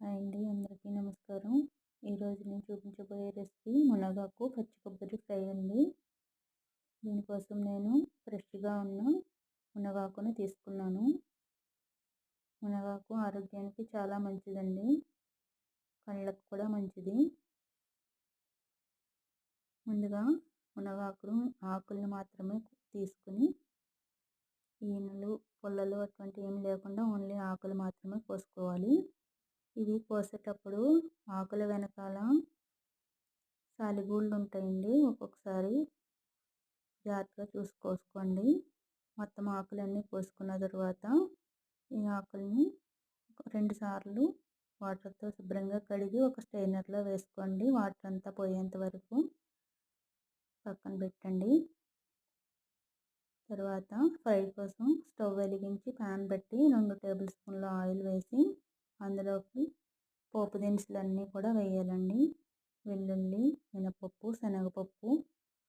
Hi అండి అందరికీ నమస్కారం. ఈరోజు నేను చూపించబోయే రెసిపీ మునగాకు పచ్చి కొబ్బరి ఫ్రై అండి. దీనికోసం నేను ఫ్రెష్గా ఉన్న మునగాకును తీసుకున్నాను. మునగాకు ఆరోగ్యానికి చాలా మంచిదండి. కళ్ళకు కూడా మంచిది. ముందుగా మునగాకులు ఆకుల్ని మాత్రమే తీసుకుని ఈనలు పొల్లలు అటువంటివి ఏమి లేకుండా ఓన్లీ ఆకులు మాత్రమే కోసుకోవాలి. ఇవి కోసేటప్పుడు ఆకుల వెనకాల సాలిగూళ్ళు ఉంటాయండి ఒక్కొక్కసారి జాగ్రత్తగా చూసి కోసుకోండి. మొత్తం ఆకులన్నీ కోసుకున్న తర్వాత ఈ ఆకుల్ని రెండు సార్లు వాటర్తో శుభ్రంగా కడిగి ఒక స్ట్రైనర్లో వేసుకోండి. వాటర్ అంతా పోయేంత వరకు పక్కన పెట్టండి. తర్వాత ఫ్రై కోసం స్టవ్ వెలిగించి ప్యాన్ పెట్టి రెండు టేబుల్ స్పూన్ల ఆయిల్ వేసి అందులోకి పోపు దినుసులు అన్నీ కూడా వేయాలండి. వెల్లుల్లి మినపప్పు శనగపప్పు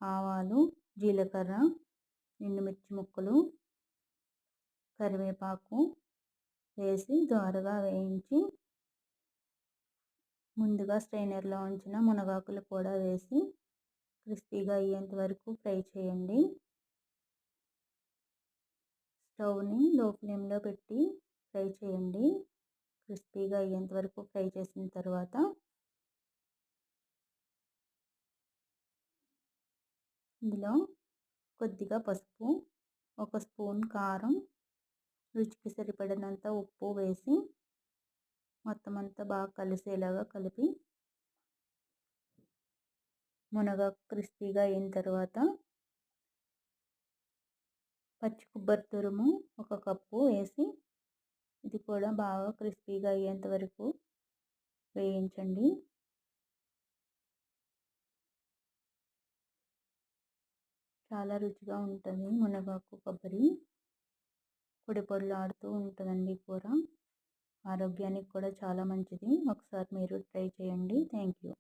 ఆవాలు జీలకర్ర ఎండుమిర్చి ముక్కలు కరివేపాకు వేసి దోరగా వేయించి ముందుగా స్ట్రైనర్లో ఉంచిన మునగాకులు కూడా వేసి క్రిస్పీగా అయ్యేంత వరకు ఫ్రై చేయండి. స్టవ్ని లో ఫ్లేమ్లో పెట్టి ఫ్రై చేయండి. క్రిస్పీగా అయ్యేంత వరకు ఫ్రై చేసిన తర్వాత ఇందులో కొద్దిగా పసుపు ఒక స్పూన్ కారం రుచికి సరిపడినంత ఉప్పు వేసి మొత్తం అంతా బాగా కలిసేలాగా కలిపి మునగ క్రిస్పీగా అయిన తర్వాత పచ్చి కొబ్బరి తురుము ఒక కప్పు వేసి ఇది కూడా బాగా క్రిస్పీగా అయ్యేంత వరకు వేయించండి. చాలా రుచిగా ఉంటుంది మునగాకు కొబ్బరి. పొడి పొడిలాడుతూ ఉంటుందండి కూర. ఆరోగ్యానికి కూడా చాలా మంచిది. ఒకసారి మీరు ట్రై చేయండి. Thank you.